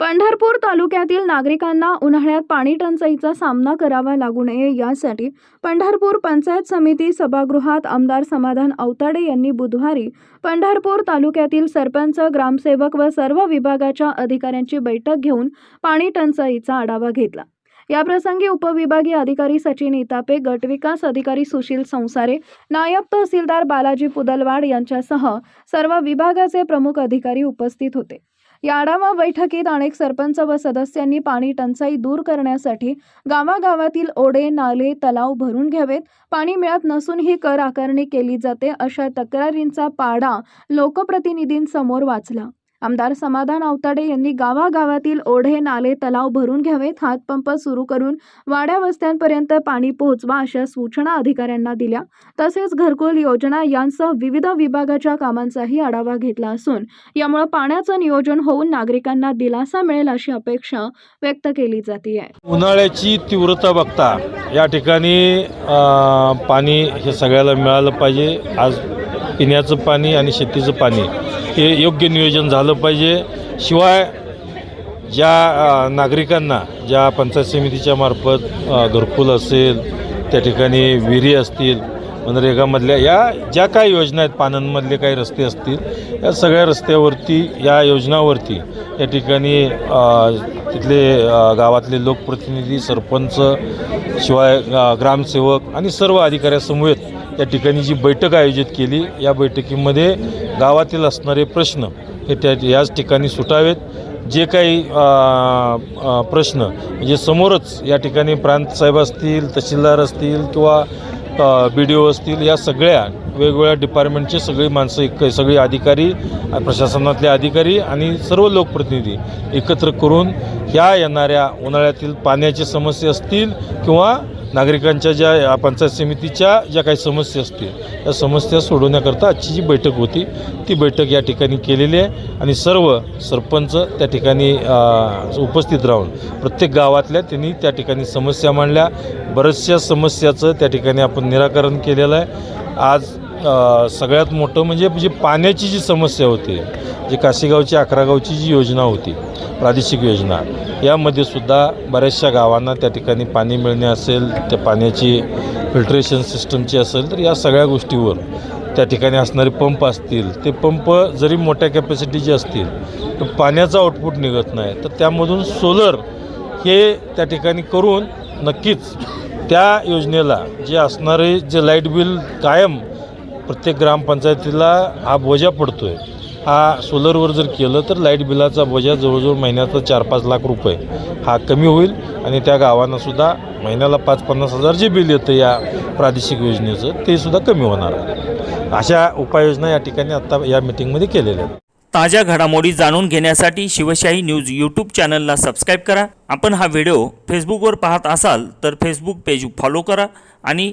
पंढरपूर तालुक्यातील नागरिकांना उन्हाळ्यात पाणी टंचाईचा सामना करावा लागू नये यासाठी पंढरपूर पंचायत समिती सभागृहात आमदार समाधान औताडे यांनी बुधवारी पंढरपूर तालुक्यातील सरपंच ग्रामसेवक व सर्व विभागाच्या अधिकाऱ्यांची बैठक घेऊन पाणी टंचाईचा आढावा घेतला. याप्रसंगी उपविभागीय अधिकारी सचिन इतापे गटविकास अधिकारी सुशील संसारे नायब तहसीलदार बालाजी पुदलवाड यांच्यासह सर्व विभागाचे प्रमुख अधिकारी उपस्थित होते. या आढावा बैठकीत अनेक सरपंच व सदस्यांनी पाणी टंचाई दूर करण्यासाठी गावागावातील ओढे नाले तलाव भरून घ्यावेत. पाणी मिळत नसून ही कर आकारणी केली जाते अशा तक्रारींचा पाडा लोकप्रतिनिधींसमोर वाचला. आमदार समाधान आवताडे यांनी गावागावातील ओढे नाले तलाव भरून घ्यावेत हातपंप सुरू करून वाड्या वस्त्यांपर्यंत पाणी पोहोचवा अशा सूचना अधिकाऱ्यांना दिल्या. तसेच घरकुल योजना यांसह विविध विभागाच्या कामांचाही आढावा घेतला असून यामुळे पाण्याचं नियोजन होऊन नागरिकांना दिलासा मिळेल अशी अपेक्षा व्यक्त केली जाते उन्हाळ्याची तीव्रता बघता या ठिकाणी पाणी हे सगळ्याला मिळालं पाहिजे. आज पिण्याचं पाणी आणि शेतीचं पाणी हे योग्य नियोजन झालं पाहिजे. शिवाय ज्या नागरिकांना ज्या पंचायत समितीच्या मार्फत घरकुल असेल त्या ठिकाणी विहिरी असतील मनरेगामधल्या या ज्या काही योजना आहेत पानांमधले काही रस्ते असतील या सगळ्या रस्त्यावरती या योजनावरती या ठिकाणी तिथले गावातले लोकप्रतिनिधी सरपंच शिवाय ग्रामसेवक आणि सर्व अधिकाऱ्यासमवेत या ठिकाणी जी बैठक आयोजित केली या बैठकीमध्ये गावातील असणारे प्रश्न हे त्या याच ठिकाणी सुटावेत. जे काही प्रश्न म्हणजे समोरच या ठिकाणी प्रांत साहेब असतील तहसीलदार असतील किंवा बी डी ओ असतील या सगळ्या वेगवेगळ्या डिपार्टमेंटचे सगळी माणसं एक सगळी अधिकारी प्रशासनातले अधिकारी आणि सर्व लोकप्रतिनिधी एकत्र करून ह्या येणाऱ्या उन्हाळ्यातील पाण्याची समस्या असतील किंवा नागरिकांच्या ज्या या पंचायत समितीच्या ज्या काही समस्या असतील त्या समस्या सोडवण्याकरता आजची जी बैठक होती ती बैठक या ठिकाणी केलेली आहे. आणि सर्व सरपंच त्या ठिकाणी उपस्थित राहून प्रत्येक गावातल्या त्यांनी त्या ठिकाणी समस्या मांडल्या. बऱ्याचशा समस्याचं त्या ठिकाणी आपण निराकरण केलेलं आहे. आज सगळ्यात मोठं म्हणजे जी पाण्याची जी समस्या होती जी काशीगावची अकरागावची जी योजना होती प्रादेशिक योजना यामध्ये सुद्धा बऱ्याचशा गावांना त्या ठिकाणी पाणी मिळणे असेल त्या पाण्याची फिल्ट्रेशन सिस्टमची असेल तर या सगळ्या गोष्टीवर त्या ठिकाणी असणारे पंप असतील ते पंप जरी मोठ्या कॅपॅसिटीचे असतील तर पाण्याचा आउटपुट निघत नाही. तर त्यामधून सोलर हे त्या ठिकाणी करून नक्कीच त्या योजनेला जे असणारे जे लाइट बिल कायम प्रत्येक ग्रामपंचायतीला हा बोजा पडतो आहे हा सोलरवर जर केलं तर लाइट बिलाचा बोजा जवळजवळ महिन्याचा चार पाच लाख रुपये. हा कमी होईल आणि त्या गावांनासुद्धा महिन्याला पाच पन्नास हजार जे बिल येतं या प्रादेशिक योजनेचं ते सुद्धा कमी होणार आहे. अशा उपाययोजना या ठिकाणी आत्ता या मिटिंगमध्ये केलेल्या आहेत. ताज्या घडामोडी जाणून घेण्यासाठी शिवशाही न्यूज यूट्यूब चॅनलला सबस्क्राईब करा. आपण हा व्हिडिओ फेसबुकवर पाहत असाल तर फेसबुक पेज फॉलो करा आणि